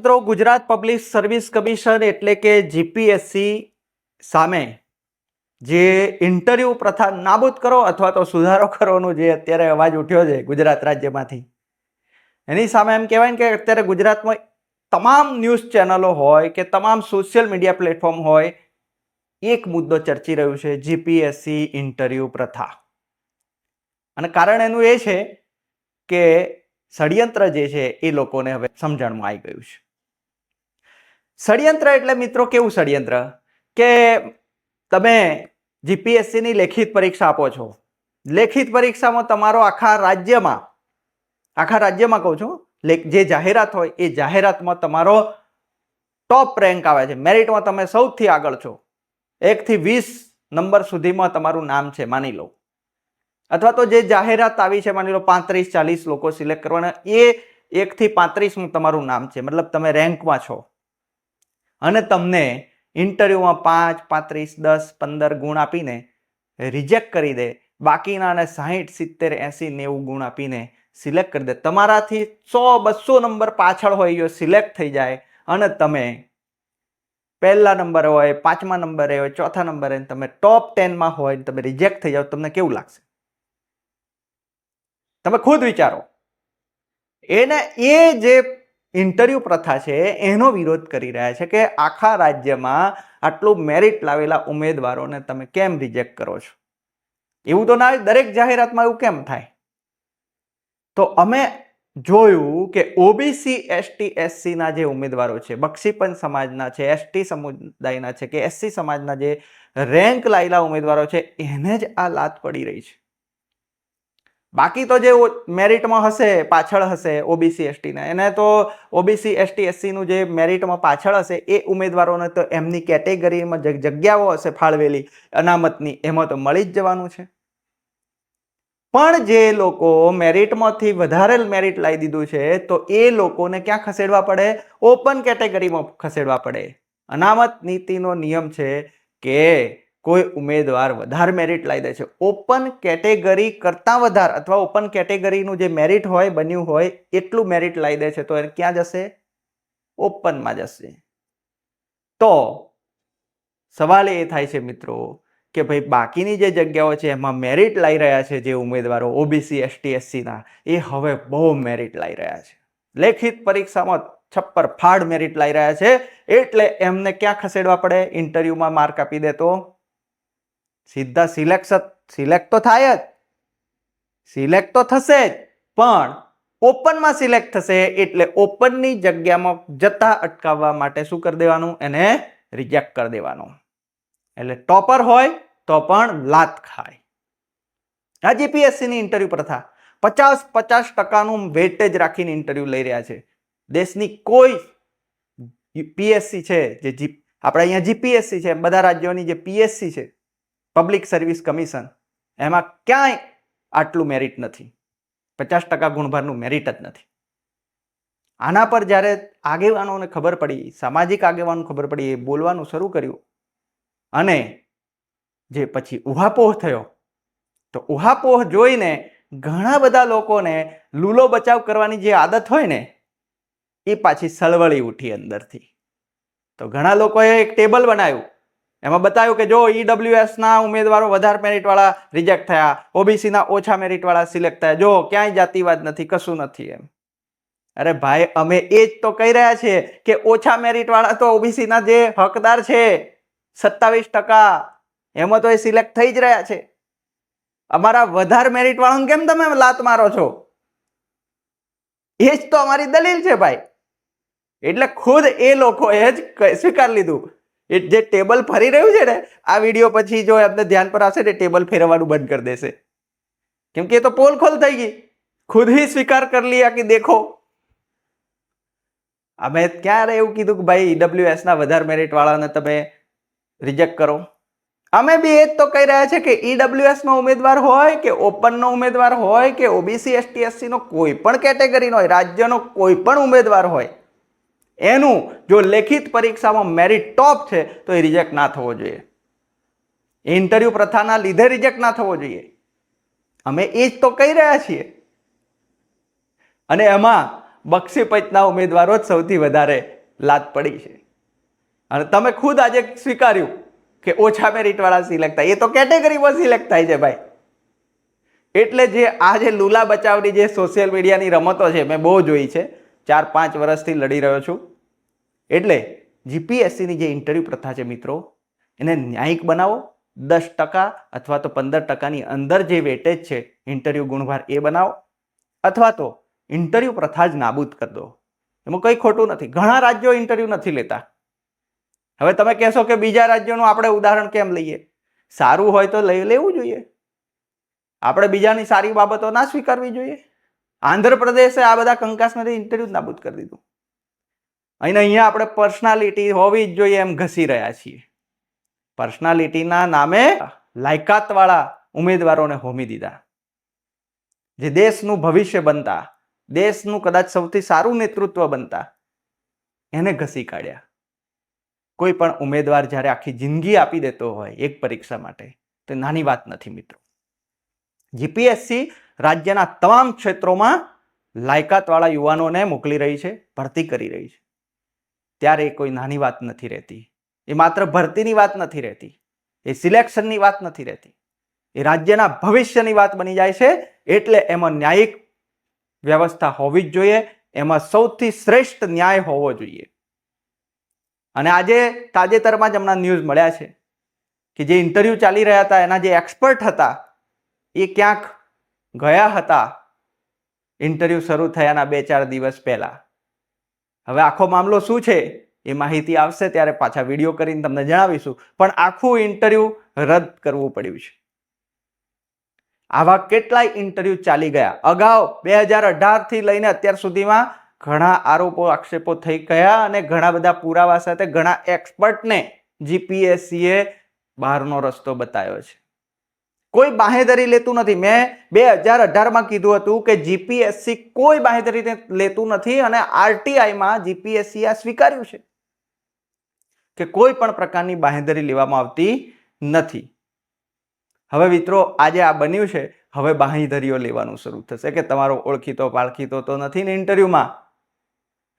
મિત્રો, Gujarat public service commission એટલે કે જીપીએસસી સામે જે ઇન્ટરવ્યૂ પ્રથા નાબૂદ કરો અથવા તો સુધારો કરવાનો જે અત્યારે અવાજ ઉઠ્યો છે ગુજરાત રાજ્યમાંથી. એની સામે એમ કહેવાય ને કે અત્યારે ગુજરાતમાં તમામ ન્યૂઝ ચેનલો હોય કે તમામ સોશિયલ મીડિયા પ્લેટફોર્મ હોય, એક મુદ્દો ચર્ચી રહ્યું છે જીપીએસસી ઇન્ટરવ્યૂ પ્રથા. અને કારણ એનું એ છે કે ષડયંત્ર જે છે એ લોકોને હવે સમજણમાં આવી ગયું છે. ષડયંત્ર એટલે મિત્રો કેવું ષડયંત્ર? કે તમે જીપીએસસીની લેખિત પરીક્ષા આપો છો. લેખિત પરીક્ષામાં તમારો આખા રાજ્યમાં આખા રાજ્યમાં કહું છું જે જાહેરાત હોય એ જાહેરાતમાં તમારો ટોપ રેન્ક આવે છે. મેરિટમાં તમે સૌથી આગળ છો. એકથી વીસ નંબર સુધીમાં તમારું નામ છે, માની લો. અથવા તો જે જાહેરાત આવી છે, માની લો પાંત્રીસ ચાલીસ લોકો સિલેક્ટ કરવાના, એ એકથી પાંત્રીસનું તમારું નામ છે. મતલબ તમે રેન્કમાં છો. અને તમને ઇન્ટરવ્યુમાં પાંચ, પાંત્રીસ, દસ, પંદર ગુણ આપીને રિજેક્ટ કરી દે બાકીના અને સાહીઠ, સિત્તેર, એંસી, નેવું ગુણ આપીને સિલેક્ટ કરી દે. તમારાથી સો, બસો નંબર પાછળ હોય એ સિલેક્ટ થઈ જાય અને તમે પહેલા નંબરે હોય, પાંચમા નંબરે હોય, ચોથા નંબરે તમે ટોપ ટેનમાં હોય તમે રિજેક્ટ થઈ જાઓ, તમને કેવું લાગશે? તમે ખુદ વિચારો. એને એ જે ઇન્ટરવ્યૂ પ્રથા છે, એનો વિરોધ કરી રહ્યા છે કે આખા રાજ્યમાં આટલું મેરિટ લાવેલા ઉમેદવારોને તમે કેમ રિજેક્ટ કરો છો? એવું તો ના દરેક જાહેરાતમાં એવું કેમ થાય? તો અમે જોયું કે ઓબીસી એસટી એસસીના જે ઉમેદવારો છે, બક્ષીપંચ સમાજના છે એસટી સમુદાયના છે કે એસસી સમાજના જે રેન્ક લાયેલા ઉમેદવારો છે, એને જ આ લાત પડી રહી છે. બાકી તો જે મેરિટમાં હશે, પાછળ હશે ઓબીસી એસટીના એને તો ઓબીસી એસટી એસસીનું જે મેરિટમાં પાછળ હશે, એ ઉમેદવારોને તો એમની કેટેગરીમાં જે જગ્યાઓ હશે ફાળવેલી, અનામતની, એમાં તો મળી જ જવાનું છે. પણ જે લોકો મેરિટમાંથી વધારે મેરિટ લાવી દીધું છે, તો એ લોકોને ક્યાં ખસેડવા પડે? ઓપન કેટેગરીમાં ખસેડવા પડે. અનામત નીતિનો નિયમ છે કે કોઈ ઉમેદવાર વધારે મેરિટ લાવી દે છે. ઓપન કેટેગરી કરતાં વધારે અથવા ઓપન કેટેગરીનું જે મેરિટ હોય, બન્યું હોય, એટલું મેરિટ લાવી દે છે. તો એ ક્યાં જશે? ઓપનમાં જશે. તો સવાલ એ થાય છે મિત્રો કે ભાઈ બાકીની જે જગ્યાઓ છે એમાં મેરિટ લાવી રહ્યા છે જે ઉમેદવારો ઓબીસી એસટી એસસીના એ હવે બહુ મેરિટ લાવી રહ્યા છે. લેખિત પરીક્ષામાં છપ્પર ફાડ મેરિટ લાવી રહ્યા છે. એટલે એમને ક્યાં ખસેડવા પડે? ઇન્ટરવ્યુમાં માર્ક આપી દે તો સીધા સિલેક્શન સિલેક્ટ તો થાય જ. સિલેક્ટ તો થશે જ, પણ ઓપનમાં સિલેક્ટ થશે એટલે ઓપનની જગ્યામાં જતા અટકાવવા માટે શું કરી દેવાનું? એને રિજેક્ટ કરી દેવાનું. એટલે ટોપર હોય તો પણ લાત ખાય. આ જીપીએસસીની ઇન્ટરવ્યૂ પ્રથા પચાસ પચાસ ટકાનું વેટેજ રાખીને ઇન્ટરવ્યૂ લઈ રહ્યા છે. દેશની કોઈ પીએસસી છે, જે જી આપણે અહીંયા જીપીએસસી છે, બધા રાજ્યોની જે પીએસસી છે પબ્લિક સર્વિસ કમિશન એમાં ક્યાંય આટલું મેરિટ નથી. પચાસ ટકા ગુણભારનું મેરિટ જ નથી. આના પર જ્યારે આગેવાનોને ખબર પડી, સામાજિક આગેવાનો ખબર પડી, એ બોલવાનું શરૂ કર્યું. અને જે પછી ઉહાપોહ થયો, તો ઉહાપોહ જોઈને ઘણા બધા લોકોને લૂલો બચાવ કરવાની જે આદત હોય ને, એ પાછી સળવળી ઉઠી અંદરથી. તો ઘણા લોકોએ એક ટેબલ બનાવ્યું. એમાં બતાવ્યું કે જો ઈડબ્લ્યુએસ ના ઉમેદવારો વધારે મેરિટ વાળા રિજેક્ટ થયા ઓબીસી ના ઓછા મેરિટ વાળા સિલેક્ટ થયા, જો ક્યાંય જાતિવાદ નથી, કશું નથી એમ. અરે ભાઈ, અમે એ જ તો કહી રહ્યા છીએ કે ઓછા મેરિટ વાળા તો ઓબીસી ના જે હકદાર છે, સત્તાવીસ ટકા, એમાં તો એ સિલેક્ટ થઈ જ રહ્યા છે. અમારા વધારે મેરિટ વાળાને કેમ તમે લાત મારો છો? એ જ તો અમારી દલીલ છે ભાઈ. એટલે ખુદ એ લોકોએ જ સ્વીકાર લીધું. એ જે ટેબલ ફરી રહ્યું છે ને, આ વીડિયો પછી જો એમને ધ્યાન પર આવશે ને ટેબલ ફેરવવાનું બંધ કરી દેશે. કેમ કે એ તો પોલ ખોલ થઈ ગઈ. ખુદ હી સ્વીકાર કરી લીયા કે દેખો. અમે ક્યારે એવું કીધું કે ભાઈ ઈડબ્લ્યુએસના વધારે મેરિટવાળાને તમે રિજેક્ટ કરો. અમે બી એ જ તો કહી રહ્યા છે કે ઈડબ્લ્યુએસનો ઉમેદવાર હોય કે ઓપનનો ઉમેદવાર હોય કે ઓબીસી એસટી એસસીનો કોઈ પણ કેટેગરીનો હોય, રાજ્યનો કોઈ પણ ઉમેદવાર હોય એનું જો લેખિત પરીક્ષામાં મેરિટ ટોપ છે, તો એ રિજેક્ટ ના થવો જોઈએ. ઇન્ટરવ્યૂ પ્રથાના લીધે રિજેક્ટ ના થવો જોઈએ. અમે એ જ તો કહી રહ્યા છીએ. અને એમાં બક્ષીપંચના ઉમેદવારો જ સૌથી વધારે લાત પડી છે. અને તમે ખુદ આજે સ્વીકાર્યું કે ઓછા મેરિટવાળા સિલેક્ટ થાય. એ તો કેટેગરીમાં સિલેક્ટ થાય છે ભાઈ. એટલે જે આ જે લુલા બચાવની જે સોશિયલ મીડિયાની રમતો છે, મેં બહુ જોઈ છે. ચાર પાંચ વર્ષથી લડી રહ્યો છું. એટલે જીપીએસસીની જે ઇન્ટરવ્યૂ પ્રથા છે મિત્રો, એને ન્યાયિક બનાવો, દસ ટકા અથવા તો પંદર ટકાની અંદર જે વેટેજ છે ઇન્ટરવ્યૂ ગુણભાર એ બનાવો, અથવા તો ઇન્ટરવ્યૂ પ્રથા જ નાબૂદ કરી દો. એમાં કંઈ ખોટું નથી. ઘણા રાજ્યો ઇન્ટરવ્યૂ નથી લેતા. હવે તમે કહેશો કે બીજા રાજ્યોનું આપણે ઉદાહરણ કેમ લઈએ? સારું હોય તો લઈ લેવું જોઈએ. આપણે બીજાની સારી બાબતો ના સ્વીકારવી જોઈએ. આંધ્રપ્રદેશે આ બધા કંકાસમાંથી ઇન્ટરવ્યૂ નાબૂદ કરી દીધું. અને અહીંયા આપણે પર્સનાલિટી હોવી જ જોઈએ એમ ઘસી રહ્યા છીએ. પર્સનાલિટીના નામે લાયકાતવાળા ઉમેદવારોને હોમી દીધા. જે દેશનું ભવિષ્ય બનતા, દેશનું કદાચ સૌથી સારું નેતૃત્વ બનતા, એને ઘસી કાઢ્યા. કોઈ પણ ઉમેદવાર જ્યારે આખી જિંદગી આપી દેતો હોય એક પરીક્ષા માટે, તો નાની વાત નથી મિત્રો. જીપીએસસી રાજ્યના તમામ ક્ષેત્રોમાં લાયકાતવાળા યુવાનોને મોકલી રહી છે, ભરતી કરી રહી છે. ત્યારે એ કોઈ નાની વાત નથી રહેતી. એ માત્ર ભરતીની વાત નથી રહેતી. એ સિલેક્શનની વાત નથી રહેતી. એ રાજ્યના ભવિષ્યની વાત બની જાય છે એટલે એમાં ન્યાયિક વ્યવસ્થા હોવી જ જોઈએ. એમાં સૌથી શ્રેષ્ઠ ન્યાય હોવો જોઈએ. અને આજે તાજેતરમાં જ હમણાં ન્યૂઝ મળ્યા છે કે જે ઇન્ટરવ્યૂ ચાલી રહ્યા હતા, એના જે એક્સપર્ટ હતા, એ ક્યાંક ગયા હતા. ઇન્ટરવ્યૂ શરૂ થયાના બે ચાર દિવસ પહેલા. હવે આખો મામલો શું છે એ માહિતી આવશે ત્યારે પાછા વીડિયો કરીને તમને જણાવીશું. પણ આખું ઇન્ટરવ્યૂ રદ કરવું પડ્યું છે. આવા કેટલાય ઇન્ટરવ્યૂ ચાલી ગયા. અગાઉ બે હજાર અઢારથી લઈને અત્યાર સુધીમાં ઘણા આરોપો, આક્ષેપો થઈ ગયા અને ઘણા બધા પુરાવા સાથે ઘણા એક્સપર્ટને જીપીએસસીએ બહારનો રસ્તો બતાવ્યો છે. કોઈ બાહેધરી લેતું નથી. મેં બે હજાર અઢારમાં કીધું હતું કે જીપીએસસી કોઈ બાહેધરી લેતું નથી અને આરટીઆઈમાં જીપીએસસી આ સ્વીકાર્યું છે કે કોઈ પણ પ્રકારની બાહેધરી લેવામાં આવતી નથી. હવે મિત્રો, આજે આ બન્યું છે. હવે બાહેધરીઓ લેવાનું શરૂ થશે કે તમારો ઓળખીતો, પાળખીતો તો નથી ને ઇન્ટરવ્યુમાં.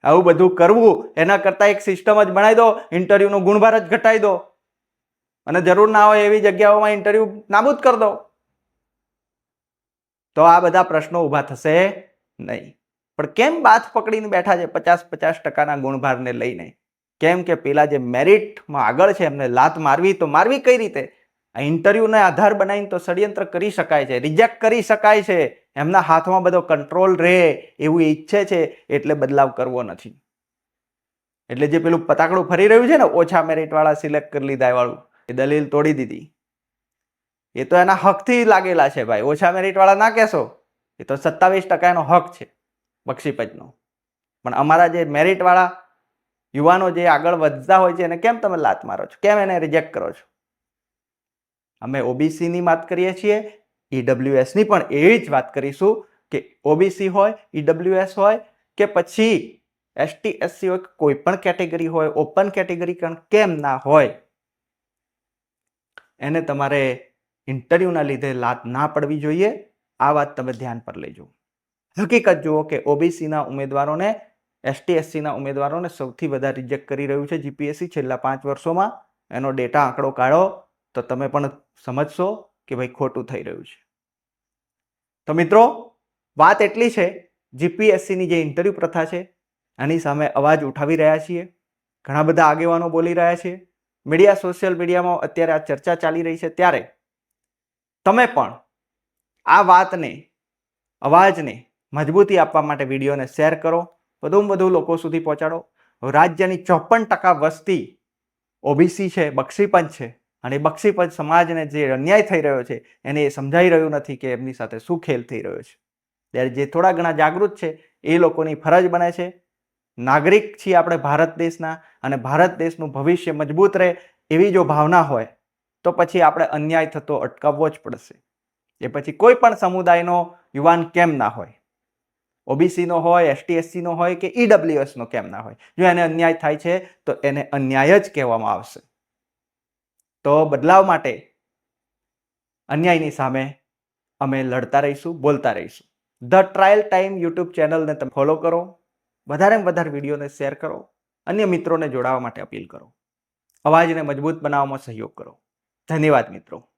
આવું બધું કરવું એના કરતાં એક સિસ્ટમ જ બનાવી દો. ઇન્ટરવ્યુનો ગુણભાર જ ઘટાડી દો. અને જરૂર ના હોય એવી જગ્યાઓમાં ઇન્ટરવ્યુ નાબૂદ કરી દો તો આ બધા પ્રશ્નો ઊભા થશે નહીં. પણ કેમ બાથ પકડીને બેઠા છે પચાસ પચાસ ટકાના ગુણભારને લઈને? કેમ કે પેલા જે મેરિટમાં આગળ છે એમને લાત મારવી તો મારવી કઈ રીતે? આ ઇન્ટરવ્યુને આધાર બનાવીને તો ષડયંત્ર કરી શકાય છે રિજેક્ટ કરી શકાય છે. એમના હાથમાં બધો કંટ્રોલ રહે એવું ઈચ્છે છે એટલે બદલાવ કરવો નથી. એટલે જે પેલું પતાકડું ફરી રહ્યું છે ને, ઓછા મેરિટવાળા સિલેક્ટ કરી લીધા વાળું. એ દલીલ તોડી દીધી. એ તો એના હકથી લાગેલા છે ભાઈ. ઓછા મેરિટવાળા ના કહેશો, એ તો સત્તાવીસ ટકા એનો હક છે બક્ષીપંચનો પણ અમારા જે મેરિટવાળા યુવાનો જે આગળ વધતા હોય છે, એને કેમ તમે લાત મારો છો? કેમ એને રિજેક્ટ કરો છો? અમે ઓબીસીની વાત કરીએ છીએ ઈડબ્લ્યુએસની પણ એવી જ વાત કરીશું કે ઓબીસી હોય ઈડબ્લ્યુએસ હોય કે પછી એસટી એસસી હોય કોઈ પણ કેટેગરી હોય ઓપન કેટેગરી કેમ ના હોય? એને તમારે ઇન્ટરવ્યૂના લીધે લાત ના પડવી જોઈએ. આ વાત તમે ધ્યાન પર લેજો. હકીકત જુઓ કે ઓબીસીના ઉમેદવારોને એસટી એસસીના ઉમેદવારોને સૌથી વધારે રિજેક્ટ કરી રહ્યું છે જીપીએસસી છેલ્લા પાંચ વર્ષોમાં. એનો ડેટા આંકડો કાઢો, તો તમે પણ સમજશો કે ભાઈ ખોટું થઈ રહ્યું છે. તો મિત્રો, વાત એટલી છે જીપીએસસીની જે ઇન્ટરવ્યૂ પ્રથા છે, એની સામે અવાજ ઉઠાવી રહ્યા છીએ. ઘણા બધા આગેવાનો બોલી રહ્યા છીએ મીડિયા, સોશિયલ મીડિયામાં અત્યારે આ ચર્ચા ચાલી રહી છે. ત્યારે તમે પણ આ વાતને, અવાજને મજબૂતી આપવા માટે વિડીયોને શેર કરો. વધુમાં વધુ લોકો સુધી પહોંચાડો. રાજ્યની ચોપન ટકા વસ્તી ઓબીસી છે, બક્ષીપંચ છે અને બક્ષીપંચ સમાજને જે અન્યાય થઈ રહ્યો છે એને એ સમજાઈ રહ્યું નથી કે એમની સાથે શું ખેલ થઈ રહ્યો છે. ત્યારે જે થોડા ઘણા જાગૃત છે એ લોકોની ફરજ બને છે. નાગરિક છીએ આપણે ભારત દેશના અને ભારત દેશનું ભવિષ્ય મજબૂત રહે એવી જો ભાવના હોય, તો પછી આપણે અન્યાય થતો અટકાવવો જ પડશે. એ પછી કોઈ પણ સમુદાયનો યુવાન કેમ ના હોય? ઓબીસીનો હોય એસટી એસસીનો હોય કે ઈડબ્લ્યુએસનો કેમ ના હોય? જો એને અન્યાય થાય છે, તો એને અન્યાય જ કહેવામાં આવશે. તો બદલાવ માટે અન્યાયની સામે અમે લડતા રહીશું, બોલતા રહીશું. ધ ટ્રાયલ ટાઈમ યુટ્યુબ ચેનલને તમે ફોલો કરો. વધારેમાં વધારે વિડીયોને શેર કરો, અન્ય મિત્રોને જોડાવા માટે અપીલ કરો. અવાજને મજબૂત બનાવવામાં સહયોગ કરો. ધન્યવાદ મિત્રો.